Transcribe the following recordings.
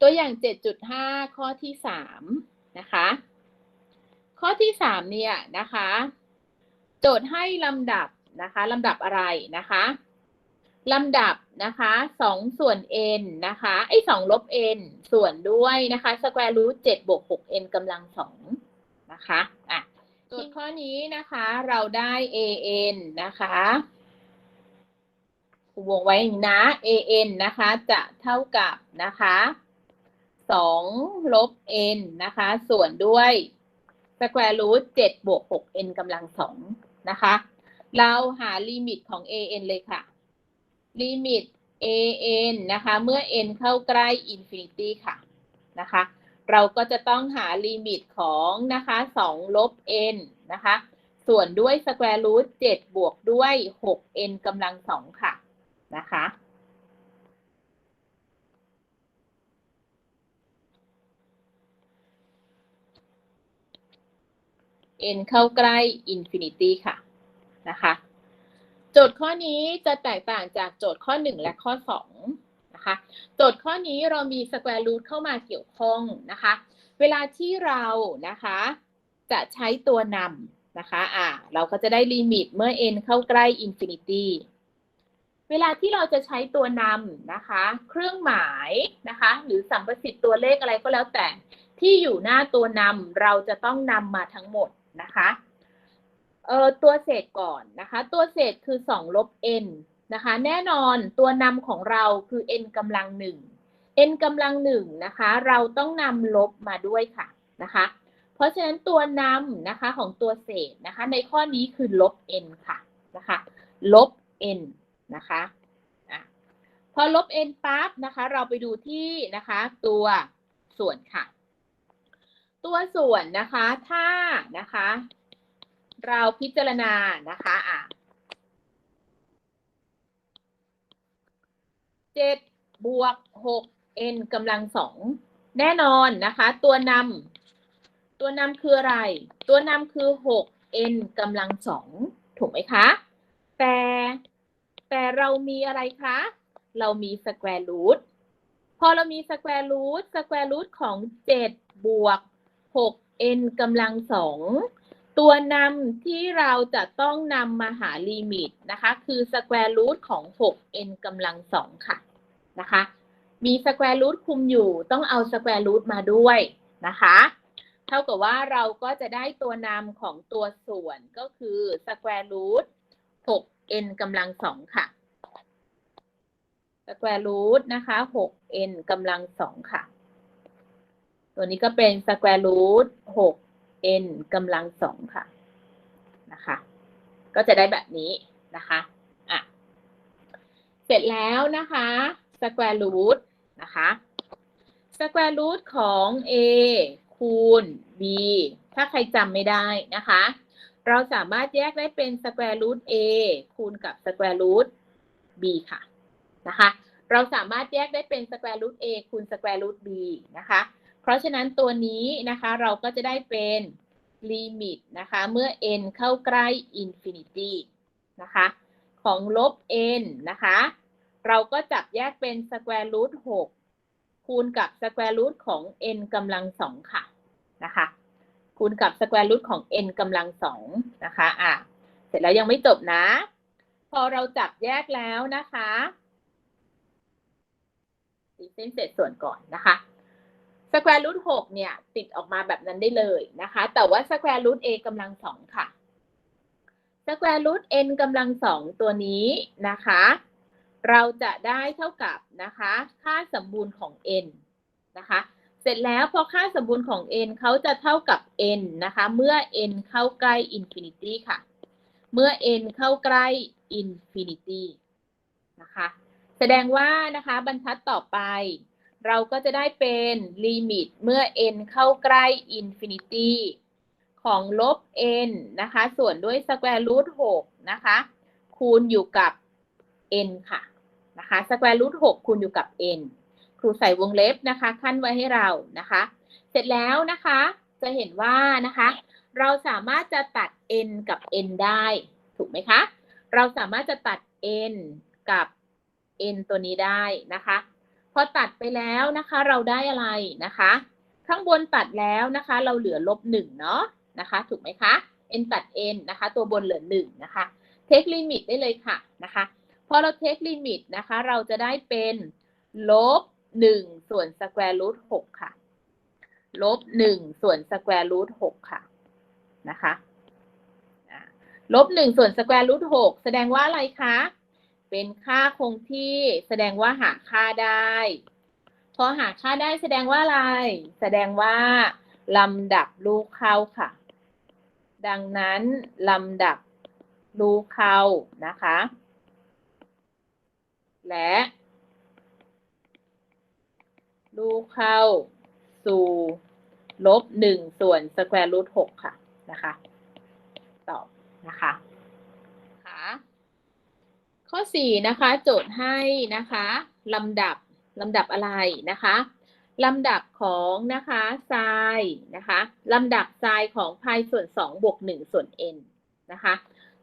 ตัวอย่าง 7.5 ข้อที่ 3 นะคะ ข้อที่ 3 เนี่ยนะคะ โจทย์ให้ลำดับนะคะลำดับอะไรนะคะลำดับนะคะ2ส่วน n นะคะไอ้2ลบ n ส่วนด้วยนะคะสแควร์รูท7บวก6 n กำลัง2นะคะอะโจทย์ข้อนี้นะคะเราได้ an นะคะวงไว้อย่างนี้นะ an นะคะจะเท่ากับนะคะ 2 ลบ n นะคะ ส่วนด้วยสแควร์รูท7บวก6 n กำลัง2นะคะ เราหาลิมิตของ an เลยค่ะ ลิมิต an นะคะ เมื่อ n เข้าใกล้ infinity ค่ะนะคะ เราก็จะต้องหาลิมิตของนะคะ2ลบ n นะคะ ส่วนด้วยสแควร์รูท7บวกด้วย 6n กำลัง2ค่ะนะคะ n เข้าใกล้ infinity ค่ะนะคะโจทย์ข้อนี้จะแตกต่างจากโจทย์ข้อ 1 และข้อ2นะคะโจทย์ข้อนี้เรามี square root เข้ามาเกี่ยวข้องนะคะ เวลาที่เรานะคะจะใช้ตัวนำนะคะอ่าเราก็จะได้ลิมิตเมื่อ n เข้าใกล้ infinity เวลาที่เราจะใช้ตัวนำนะคะ เครื่องหมายนะคะ หรือสัมประสิทธิ์ตัวเลขอะไรก็แล้วแต่ที่อยู่หน้าตัวนำเราจะต้องนำมาทั้งหมด นะคะเอ่อตัวเศษก่อนนะคะ ตัวเศษคือ 2 ลบ n นะคะ แน่นอนตัวนำของเราคือ n กำลังหนึ่ง n กำลังหนึ่งนะคะ เราต้องนำลบมาด้วยค่ะนะคะ เพราะฉะนั้นตัวนำนะคะของตัวเศษนะคะ ในข้อนี้คือลบ n ค่ะนะคะ ลบ n นะคะพอลบ n ปั๊บนะคะ เราไปดูที่นะคะ ตัวส่วนค่ะ ตัวส่วนนะคะถ้านะคะ เราพิจารณานะคะอะเจ็ดบวกหก n กำลังสองแน่นอนนะคะ ตัวนำตัวนำคืออะไร ตัวนำคือหก n กำลังสองถูกไหมคะ แต่แต่เรามีอะไรคะ เรามีสแควร์รูทพอเรามีสแควร์รูทสแควร์รูทของ 7 บวก 6 n กำลังสอง ตัวนำที่เราจะต้องนำมาหาลิมิตนะคะ คือสแควร์รูทของ 6 n กำลังสองค่ะนะคะ มีสแควร์รูทคุมอยู่ ต้องเอาสแควร์รูทมาด้วยนะคะ เท่ากับว่าเราก็จะได้ตัวนำของตัวส่วนก็คือสแควร์รูท6 n กำลังสองค่ะสแควร์รูทนะคะ 6n กำลังสองค่ะ ตัวนี้ก็เป็นสแควร์รูท 6n กำลังสองค่ะนะคะ ก็จะได้แบบนี้นะคะอะเสร็จแล้วนะคะสแควร์รูทนะคะสแควร์รูทของ a คูณ b ถ้าใครจำไม่ได้นะคะ เราสามารถแยกได้เป็นสแควร์รูท a คูณกับสแควร์รูท b ค่ะนะคะ เราสามารถแยกได้เป็นสแควร์รูท a คูณสแควร์รูท b นะคะ ราะฉะนั้นตัวนี้นะคะเราก็จะได้เป็นลิมิตนะคะเมื่อ n เข้าใกล้ infinity นะคะของลบ n นะคะ เราก็จับแยกเป็นสแควร์รูท6คูณกับสแควร์รูทของ n กำลังสองค่ะนะคะคูณกับสแควร์รูทของ n กำลังสองนะคะอะเสร็จแล้วยังไม่จบนะ พอเราจับแยกแล้วนะคะตีเส้นเศษส่วนก่อนนะคะ สแควร์รูทหกเนี่ย ติดออกมาแบบนั้นได้เลยนะคะ แต่ว่าสแควร์รูท a กำลังสองค่ะสแควร์รูท n กำลังสองตัวนี้นะคะ เราจะได้เท่ากับนะคะ ค่าสมบูรณ์ของ n นะคะ เสร็จแล้วพอค่าสมบูรณ์ของ n เขาจะเท่ากับ n นะคะ เมื่อ n เข้าใกล้ infinity ค่ะ เมื่อ n เข้าใกล้ infinity นะคะ แสดงว่านะคะบรรทัดต่อไป เราก็จะได้เป็นลิมิตเมื่อ n เข้าใกล้ infinity ของลบ n นะคะ ส่วนด้วย square root 6นะคะ คูณอยู่กับ n ค่ะนะคะ square root 6คูณอยู่กับ n ครูใส่วงเล็บนะคะ ขั้นไว้ให้เรานะคะ เสร็จแล้วนะคะ จะเห็นว่านะคะ เราสามารถจะตัด n กับ n ได้ ถูกไหมคะ เราสามารถจะตัด n กับ n ตัวนี้ได้นะคะ พอตัดไปแล้วนะคะ เราได้อะไรนะคะ ข้างบนตัดแล้วนะคะ เราเหลือลบหนึ่งเนาะนะคะ ถูกไหมคะ n ตัด n นะคะ ตัวบนเหลือหนึ่งนะคะเทคลิมิตได้เลยค่ะนะคะพอเราเทคลิมิตนะคะ เราจะได้เป็นลบหนึ่งส่วนสแควร์รูทหกค่ะลบหนึ่งส่วนสแควร์รูทหกค่ะนะคะลบหนึ่งส่วนสแควร์รูทหกแสดงว่าอะไรคะ เป็นค่าคงที่แสดงว่าหาค่าได้ พอหาค่าได้แสดงว่าอะไร แสดงว่าลำดับลูกเข้าค่ะ ดังนั้นลำดับลูกเข้านะคะ และลูกเข้าสู่ลบหนึ่งส่วนสแควร์รูทหกค่ะนะคะ ตอบนะคะค่ะ ข้อสี่นะคะ โจทย์ให้นะคะลำดับลำดับอะไรนะคะลำดับของนะคะไซน์นะคะลำดับไซน์ของพายส่วนสองบวกหนึ่งส่วน n นะคะ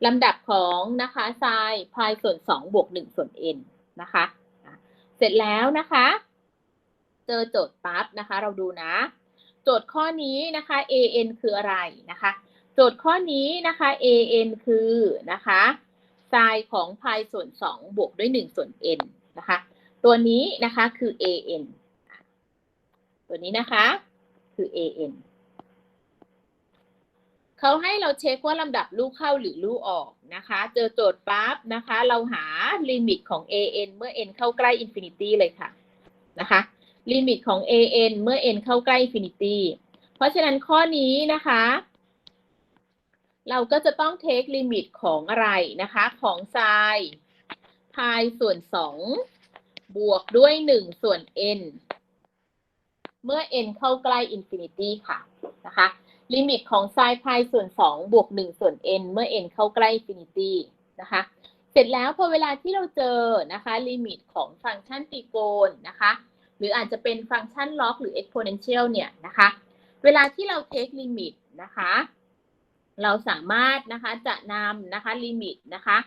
ลำดับของนะคะไซน์พายส่วนสองบวกหนึ่งส่วน n นะคะอะเสร็จแล้วนะคะ เจอโจทย์ปั๊บนะคะ เราดูนะ โจทย์ข้อนี้นะคะ an คืออะไรนะคะ โจทย์ข้อนี้นะคะ an คือนะคะ ไซน์ของพายส่วนสองบวกด้วยหนึ่งส่วน n นะคะ ตัวนี้นะคะคือ an ตัวนี้นะคะคือ an เขาให้เราเช็คว่าลำดับลูกเข้าหรือลูกออกนะคะ เจอโจทย์ปั๊บนะคะ เราหาลิมิตของ an เมื่อ n เข้าใกล้ infinity เลยค่ะนะคะลิมิตของ an เมื่อ n เข้าใกล้ infinity เพราะฉะนั้นข้อนี้นะคะ เราก็จะต้องเทคลิมิตของอะไรนะคะ ของไซน์พายส่วน 2 บวกด้วย 1 ส่วน n เมื่อ n เข้าใกล้ infinity ค่ะนะคะ ลิมิตของไซน์พายส่วน 2 บวก 1 ส่วน n เมื่อ n เข้าใกล้ infinity นะคะ เสร็จแล้วพอเวลาที่เราเจอนะคะลิมิตของฟังก์ชันตรีโกณนะคะ หรืออาจจะเป็นฟังก์ชันล็อกหรือ exponential เนี่ยนะคะ เวลาที่เราเทคลิมิตนะคะ เราสามารถนะคะจะนำนะคะลิมิตนะคะ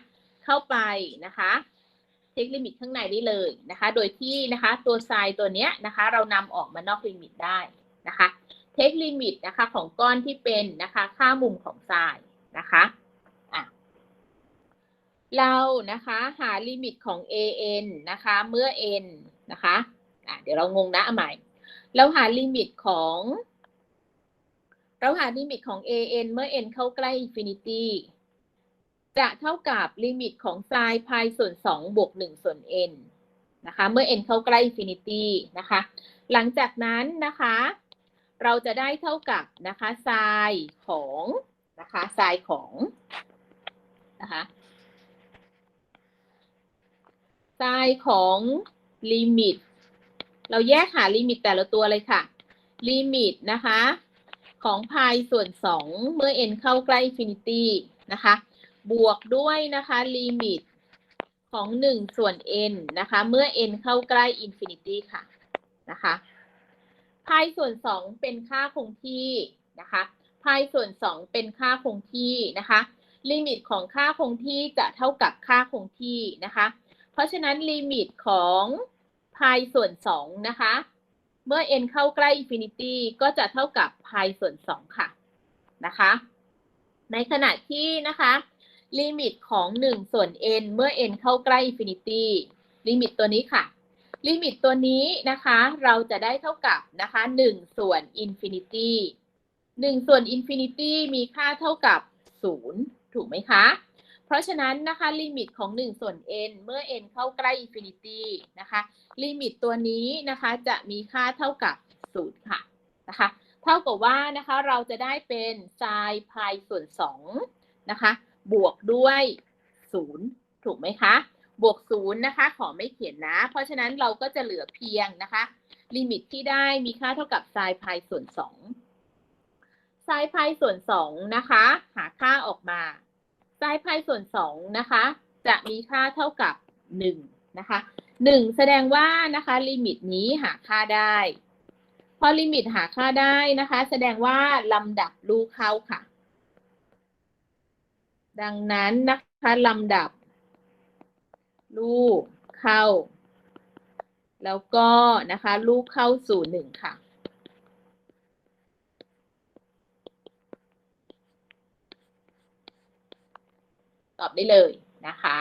เข้าไปนะคะเทคลิมิตข้างในได้เลยนะคะ โดยที่นะคะตัวไซน์ตัวเนี้ยนะคะ เรานำออกมานอกลิมิตได้นะคะเทคลิมิตนะคะของก้อนที่เป็นนะคะค่ามุมของไซน์นะคะเรานะคะหาลิมิตของ an นะคะเมื่อ n นะคะะเดี๋ยวเรางงนะเอาใหม่ เราหาลิมิตของ เราหาลิมิตของ an เมื่อ n เข้าใกล้ infinity จะเท่ากับลิมิตของไซน์พายส่วน 2 บวก 1 ส่วน n นะคะ เมื่อ n เข้าใกล้ infinity นะคะ หลังจากนั้นนะคะ เราจะได้เท่ากับนะคะไซน์ของนะคะไซน์ของนะคะไซน์ของลิมิต เราแยกหาลิมิตแต่ละตัวเลยค่ะ ลิมิตนะคะ ของพายส่วน 2 เมื่อ n เข้าใกล้ infinity นะคะ บวกด้วยนะคะลิมิตของ 1 ส่วน n นะคะ เมื่อ n เข้าใกล้ infinity ค่ะนะคะพายส่วน 2 เป็นค่าคงที่นะคะพายส่วน 2 เป็นค่าคงที่นะคะ ลิมิตของค่าคงที่จะเท่ากับค่าคงที่นะคะ เพราะฉะนั้นลิมิตของพายส่วน 2 นะคะ เมื่อ n เข้าใกล้ infinity ก็จะเท่ากับพายส่วน 2 ค่ะนะคะ ในขณะที่นะคะลิมิตของ 1 ส่วน n เมื่อ n เข้าใกล้ infinity ลิมิตตัวนี้ค่ะ ลิมิตตัวนี้นะคะ เราจะได้เท่ากับนะคะ 1 ส่วน infinity 1ส่วน infinity มีค่าเท่ากับ 0 ถูกไหมคะ ราะฉะนั้นนะคะลิมิตของ 1 ส่วน n เมื่อ n เข้าใกล้ infinity นะคะลิมิตตัวนี้นะคะจะมีค่าเท่ากับ0ค่ะนะคะเท่ากับว่านะคะเราจะได้เป็นไซน์พายส่วน2นะคะบวกด้วย0ถูกไหมคะ บวก0นะคะขอไม่เขียนนะ เพราะฉะนั้นเราก็จะเหลือเพียงนะคะลิมิตที่ได้มีค่าเท่ากับไซน์พายส่วน2ไซน์พายส่วน2นะคะหาค่าออกมา ไซน์พายส่วน2นะคะ จะมีค่าเท่ากับ1นะคะ1แสดงว่านะคะลิมิตนี้หาค่าได้ พอลิมิตหาค่าได้นะคะ แสดงว่าลำดับลูกเข้าค่ะ ดังนั้นนะคะลำดับ ลูกเข้า แล้วก็นะคะ ลูกเข้าสู่หนึ่งค่ะ ตอบได้เลยนะคะ